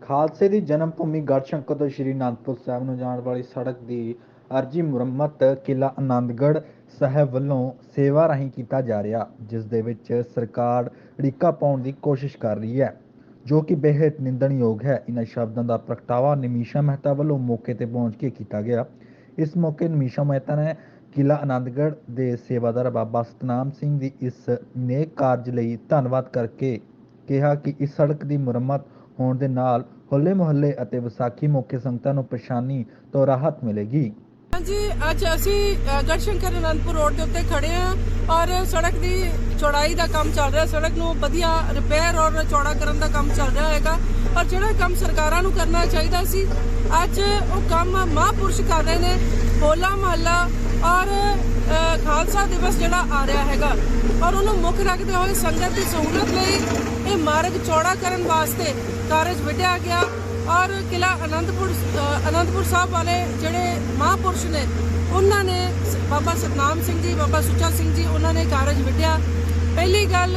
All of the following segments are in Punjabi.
ਖਾਲਸੇ ਦੀ ਜਨਮ ਭੂਮੀ ਗੜਸ਼ੰਕਰ ਤੋਂ ਸ਼੍ਰੀ ਅਨੰਦਪੁਰ ਸਾਹਿਬ ਨੂੰ ਜਾਣ ਵਾਲੀ ਸੜਕ ਦੀ ਅਰਜੀ ਮੁਰੰਮਤ ਕਿਲਾ ਆਨੰਦਗੜ੍ਹ ਸਾਹਿਬ ਵੱਲੋਂ ਸੇਵਾ ਰਾਹੀਂ ਕੀਤਾ ਜਾ ਰਿਹਾ, ਜਿਸ ਦੇ ਵਿੱਚ ਸਰਕਾਰ ਅੜਿੱਕਾ ਪਾਉਣ ਦੀ ਕੋਸ਼ਿਸ਼ ਕਰ ਰਹੀ ਹੈ, ਜੋ ਕਿ ਬੇਹੱਦ ਨਿੰਦਣਯੋਗ ਹੈ। ਇਹਨਾਂ ਸ਼ਬਦਾਂ ਦਾ ਪ੍ਰਗਟਾਵਾ ਨਿਮੀਸ਼ਾ ਮਹਿਤਾ ਵੱਲੋਂ ਮੌਕੇ ਤੇ ਪਹੁੰਚ ਕੇ ਕੀਤਾ ਗਿਆ। ਇਸ ਮੌਕੇ ਨਿਮੀਸ਼ਾ ਮਹਿਤਾ ਨੇ ਕਿਲਾ ਆਨੰਦਗੜ੍ਹ ਦੇ ਸੇਵਾਦਾਰ ਬਾਬਾ ਸਤਨਾਮ ਸਿੰਘ ਦੀ ਇਸ ਨੇਕ ਕਾਰਜ ਲਈ ਧੰਨਵਾਦ ਕਰਕੇ ਕਿਹਾ ਕਿ ਇਸ ਸੜਕ ਦੀ ਮੁਰੰਮਤ ਹੋਣ ਦੇ ਨਾਲ ਹੋਲੇ ਮੁਹੱਲੇ ਅਤੇ ਵਿਸਾਖੀ ਮੌਕੇ ਸੰਗਤਾਂ ਨੂੰ ਪਰੇਸ਼ਾਨੀ ਤੋਂ ਰਾਹਤ ਮਿਲੇਗੀ। ਹਾਂਜੀ, ਅੱਜ ਅਸੀਂ ਗੜਸ਼ੰਕਰ ਅਨੰਦਪੁਰ ਰੋਡ ਦੇ ਉੱਤੇ ਖੜੇ ਹਾਂ ਔਰ ਸੜਕ ਦੀ ਚੌੜਾਈ ਦਾ ਕੰਮ ਚੱਲ ਰਿਹਾ। ਸੜਕ ਨੂੰ ਵਧੀਆ ਰਿਪੇਅਰ ਔਰ ਚੌੜਾ ਕਰਨ ਦਾ ਕੰਮ ਚੱਲ ਰਿਹਾ ਹੈਗਾ। ਔਰ ਜਿਹੜਾ ਕੰਮ ਸਰਕਾਰਾਂ ਨੂੰ ਕਰਨਾ ਚਾਹੀਦਾ ਸੀ, ਅੱਜ ਉਹ ਕੰਮ ਮਹਾਂਪੁਰਸ਼ ਕਰ ਰਹੇ ਨੇ। ਹੋਲਾ ਮਹੱਲਾ ਔਰ ਖਾਲਸਾ ਦਿਵਸ ਜਿਹੜਾ ਆ ਰਿਹਾ ਹੈਗਾ ਔਰ ਉਹਨੂੰ ਮੁੱਖ ਰੱਖਦੇ ਹੋਏ ਸੰਗਤ ਦੀ ਸਹੂਲਤ ਲਈ ਇਹ ਮਾਰਗ ਚੌੜਾ ਕਰਨ ਵਾਸਤੇ ਕਾਰਜ ਵਿੱਢਿਆ ਗਿਆ ਔਰ ਕਿਲਾ ਅਨੰਦਪੁਰ ਅਨੰਦਪੁਰ ਸਾਹਿਬ ਵਾਲੇ ਜਿਹੜੇ ਮਹਾਂਪੁਰਸ਼ ਨੇ, ਉਹਨਾਂ ਨੇ ਸ- ਬਾਬਾ ਸਤਨਾਮ ਸਿੰਘ ਜੀ, ਬਾਬਾ ਸੁੱਚਾ ਸਿੰਘ ਜੀ, ਉਹਨਾਂ ਨੇ ਕਾਰਜ ਵਿੱਢਿਆ। ਪਹਿਲੀ ਗੱਲ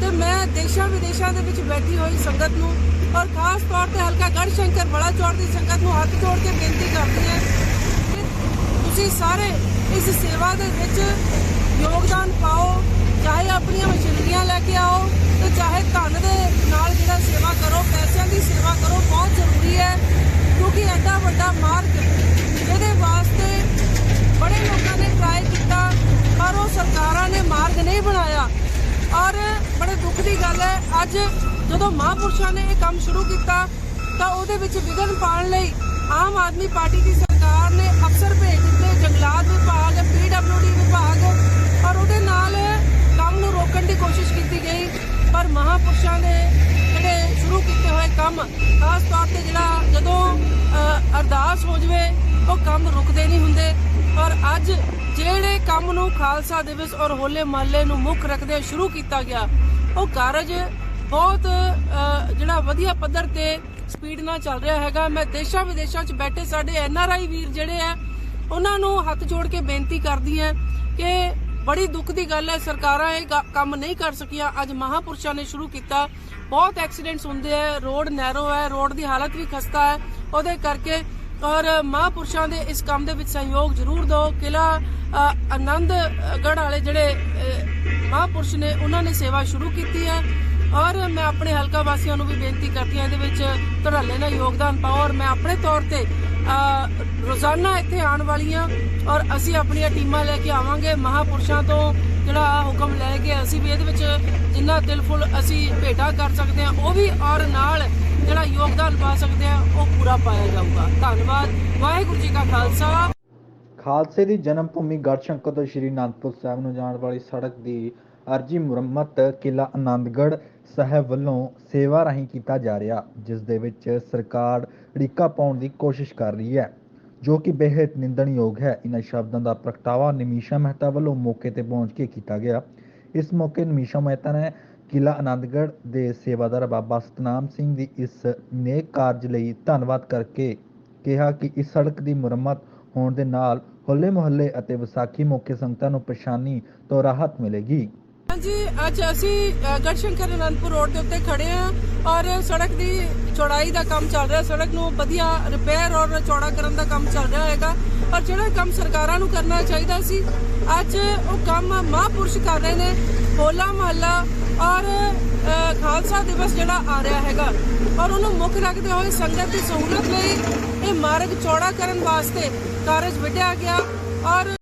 ਤੇ ਮੈਂ ਦੇਸ਼ਾਂ ਵਿਦੇਸ਼ਾਂ ਦੇ ਵਿੱਚ ਬੈਠੀ ਹੋਈ ਸੰਗਤ ਨੂੰ ਔਰ ਖਾਸ ਤੌਰ ਤੇ ਹਲਕਾ ਗੜ ਸ਼ੰਕਰ ਬੜਾ ਚੌੜ ਦੀ ਸੰਗਤ ਨੂੰ ਹੱਥ ਜੋੜ ਕੇ ਬੇਨਤੀ ਕਰਦੀ ਹਾਂ ਕਿ ਤੁਸੀਂ ਸਾਰੇ ਇਸ ਸੇਵਾ ਦੇ ਵਿੱਚ ਯੋਗਦਾਨ ਪਾਓ ਚਾਹੇ ਆਪਣੀਆਂ ਮਸ਼ੀਨਰੀਆਂ ਲੈ ਕੇ ਆਓ ਤੇ ਚਾਹੇ ਧਨ ਦੇ ਨਾਲ ਜਿਹੜਾ ਸੇਵਾ ਕਰੋ ਪੈਸਿਆਂ ਦੀ ਸੇਵਾ ਕਰੋ ਬਹੁਤ ਜ਼ਰੂਰੀ ਹੈ ਕਿਉਂਕਿ ਐਡਾ ਵੱਡਾ ਮਾਰਗ ਇਹਦੇ ਵਾਸਤੇ ਬੜੇ ਲੋਕਾਂ ਨੇ ਟਰਾਈ ਕੀਤਾ ਪਰ ਉਹ ਸਰਕਾਰਾਂ ਨੇ ਮਾਰਗ ਨਹੀਂ ਬਣਾਇਆ ਔਰ ਬੜੇ ਦੁੱਖ ਦੀ ਗੱਲ ਹੈ। ਅੱਜ ਜਦੋਂ ਮਹਾਂਪੁਰਸ਼ਾਂ ਨੇ ਇਹ ਕੰਮ ਸ਼ੁਰੂ ਕੀਤਾ ਤਾਂ ਉਹਦੇ ਵਿੱਚ ਵਿਘਨ ਪਾਉਣ ਲਈ ਆਮ ਆਦਮੀ ਪਾਰਟੀ ਦੀ ਸਰਕਾਰ ਨੇ ਅਫਸਰ ਭੇਜ ਦਿੱਤੇ ਜੰਗਲਾਤ ਵਿਭਾਗ ਪੀਡਬਲਯੂਡੀ ਵਿਭਾਗ ਔਰ ਉਹਦੇ ਨਾਲ ਕੰਮ ਨੂੰ ਰੋਕਣ ਦੀ ਕੋਸ਼ਿਸ਼ ਕੀਤੀ ਗਈ। ਪਰ ਮਹਾਂਪੁਰਸ਼ਾਂ ਨੇ ਜਿਹੜੇ ਸ਼ੁਰੂ ਕੀਤੇ ਹੋਏ ਕੰਮ ਖਾਸ ਤੌਰ ਤੇ ਜਿਹੜਾ ਜਦੋਂ ਅ, ਅਰਦਾਸ ਹੋ ਜਵੇ ਉਹ ਕੰਮ ਰੁਕਦੇ ਨਹੀਂ ਹੁੰਦੇ। ਔਰ ਅੱਜ ਜਿਹੜੇ ਕੰਮ ਨੂੰ ਖਾਲਸਾ ਦਿਵਸ ਔਰ ਹੋਲੇ ਮਹੱਲੇ ਨੂੰ ਮੁੱਖ ਰੱਖਦੇ ਸ਼ੁਰੂ ਕੀਤਾ ਗਿਆ ਉਹ ਕਾਰਜ ਬਹੁਤ ਜਿਹੜਾ ਵਧੀਆ ਪੱਧਰ ਤੇ ਸਪੀਡ ਨਾਲ ਚੱਲ ਰਿਹਾ ਹੈਗਾ। ਮੈਂ ਦੇਸ਼ਾਂ ਵਿਦੇਸ਼ਾਂ 'ਚ ਬੈਠੇ ਸਾਡੇ ਐਨ ਆਰ ਆਈ ਵੀਰ ਜਿਹੜੇ ਆ ਉਹਨਾਂ ਨੂੰ ਹੱਥ ਜੋੜ ਕੇ ਬੇਨਤੀ ਕਰਦੀ ਹੈ ਕਿ ਬੜੀ ਦੁੱਖ ਦੀ ਗੱਲ ਹੈ ਸਰਕਾਰਾਂ ਇਹ ਕੰਮ ਨਹੀਂ ਕਰ ਸਕੀਆਂ। ਅੱਜ ਮਹਾਪੁਰਸ਼ਾਂ ਨੇ ਸ਼ੁਰੂ ਕੀਤਾ। ਬਹੁਤ ਐਕਸੀਡੈਂਟਸ ਹੁੰਦੇ ਆ। ਰੋਡ ਨੈਰੋ ਹੈ ਰੋਡ ਦੀ ਹਾਲਤ ਵੀ ਖਸਤਾ ਹੈ। ਉਹਦੇ ਕਰਕੇ ਔਰ ਮਹਾਪੁਰਸ਼ਾਂ ਦੇ ਇਸ ਕੰਮ ਦੇ ਵਿੱਚ ਸਹਿਯੋਗ ਜ਼ਰੂਰ ਦਿਓ। ਕਿਲਾ ਅ, ਵਾਲੇ ਜਿਹੜੇ ਮਹਾਂਪੁਰਸ਼ ਨੇ, ਉਹਨਾਂ ਨੇ ਸੇਵਾ ਸ਼ੁਰੂ ਕੀਤੀ ਹੈ ਔਰ ਮੈਂ ਆਪਣੇ ਹਲਕਾ ਵਾਸੀਆਂ ਨੂੰ ਵੀ ਬੇਨਤੀ ਕਰਦੀ ਹਾਂ ਇਹਦੇ ਵਿੱਚ ਧੜੱਲੇ ਨਾਲ ਯੋਗਦਾਨ ਪਾਓ ਔਰ ਮੈਂ ਆਪਣੇ ਤੌਰ ਤੇ ਰੋਜ਼ਾਨਾ ਇੱਥੇ ਆਉਣ ਵਾਲੀਆਂ ਔਰ ਅਸੀਂ ਆਪਣੀਆਂ ਟੀਮਾਂ ਲੈ ਕੇ ਆਵਾਂਗੇ ਮਹਾਪੁਰਸ਼ਾਂ ਤੋਂ ਜਿਹੜਾ ਹੁਕਮ ਲੈ ਕੇ ਅਸੀਂ ਵੀ ਇਹਦੇ ਵਿੱਚ ਜਿੰਨਾ ਦਿਲ ਫੁੱਲ ਅਸੀਂ ਭੇਟਾ ਕਰ ਸਕਦੇ ਹਾਂ, ਉਹ ਵੀ ਔਰ ਨਾਲ ਜਿਹੜਾ ਯੋਗਦਾਨ ਪਾ ਸਕਦੇ ਹਾਂ, ਉਹ ਪੂਰਾ ਪਾਇਆ ਜਾਊਗਾ। ਧੰਨਵਾਦ। ਵਾਹਿਗੁਰੂ ਜੀ ਕਾ ਖਾਲਸਾ। ਖਾਲਸੇ ਦੀ ਜਨਮ ਭੂਮੀ ਗੜਸ਼ੰਕਰ ਤੋਂ ਸ਼੍ਰੀ ਅਨੰਦਪੁਰ ਸਾਹਿਬ ਨੂੰ ਜਾਣ ਵਾਲੀ ਸੜਕ ਦੀ ਅਰਜੀ ਮੁਰੰਮਤ ਕਿਲਾ ਆਨੰਦਗੜ੍ਹ ਸਾਹਿਬ ਵੱਲੋਂ ਸੇਵਾ ਰਾਹੀਂ ਕੀਤਾ ਜਾ ਰਿਹਾ, ਜਿਸ ਦੇ ਵਿੱਚ ਸਰਕਾਰ ਅੜਿੱਕਾ ਪਾਉਣ ਦੀ ਕੋਸ਼ਿਸ਼ ਕਰ ਰਹੀ ਹੈ, ਜੋ ਕਿ ਬੇਹੱਦ ਨਿੰਦਣਯੋਗ ਹੈ। ਇਹਨਾਂ ਸ਼ਬਦਾਂ ਦਾ ਪ੍ਰਗਟਾਵਾ ਨਿਮੀਸ਼ਾ ਮਹਿਤਾ ਵੱਲੋਂ ਮੌਕੇ ਤੇ ਪਹੁੰਚ ਕੇ ਕੀਤਾ ਗਿਆ। ਇਸ ਮੌਕੇ ਨਿਮੀਸ਼ਾ ਮਹਿਤਾ ਨੇ ਕਿਲਾ ਆਨੰਦਗੜ੍ਹ ਦੇ ਸੇਵਾਦਾਰ ਬਾਬਾ ਸਤਨਾਮ ਸਿੰਘ ਦੀ ਇਸ ਨੇਕ ਕਾਰਜ ਲਈ ਧੰਨਵਾਦ ਕਰਕੇ ਕਿਹਾ ਕਿ ਇਸ ਸੜਕ ਦੀ ਮੁਰੰਮਤ ਹੋਣ ਦੇ ਨਾਲ ਹੋਲੇ ਮੁਹੱਲੇ ਅਤੇ ਵਿਸਾਖੀ ਮੌਕੇ ਸੰਗਤਾਂ ਨੂੰ ਪਰੇਸ਼ਾਨੀ ਤੋਂ ਰਾਹਤ ਮਿਲੇਗੀ। ਹਾਂਜੀ, ਅੱਜ ਅਸੀਂ ਗੜਸ਼ੰਕਰ ਅਨੰਦਪੁਰ ਰੋਡ ਦੇ ਉੱਤੇ ਖੜੇ ਹਾਂ ਔਰ ਸੜਕ ਦੀ ਚੌੜਾਈ ਦਾ ਕੰਮ ਚੱਲ ਰਿਹਾ। ਸੜਕ ਨੂੰ ਵਧੀਆ ਰਿਪੇਅਰ ਔਰ ਚੌੜਾ ਕਰਨ ਦਾ ਕੰਮ ਚੱਲ ਰਿਹਾ ਹੈਗਾ। ਔਰ ਜਿਹੜਾ ਕੰਮ ਸਰਕਾਰਾਂ ਨੂੰ ਕਰਨਾ ਚਾਹੀਦਾ ਸੀ, ਅੱਜ ਉਹ ਕੰਮ ਮਹਾਂਪੁਰਸ਼ ਕਰ ਰਹੇ ਨੇ। ਹੋਲਾ ਮਹੱਲਾ ਔਰ ਖਾਲਸਾ ਦਿਵਸ ਜਿਹੜਾ ਆ ਰਿਹਾ ਹੈਗਾ, ਔਰ ਉਹਨੂੰ ਮੁੱਖ ਰੱਖਦੇ ਹੋਏ ਸੰਗਤ ਦੀ ਸਹੂਲਤ ਲਈ ਇਹ ਮਾਰਗ ਚੌੜਾ ਕਰਨ ਵਾਸਤੇ ਕਾਰਜ ਵਿੱਢਿਆ ਗਿਆ, ਔਰ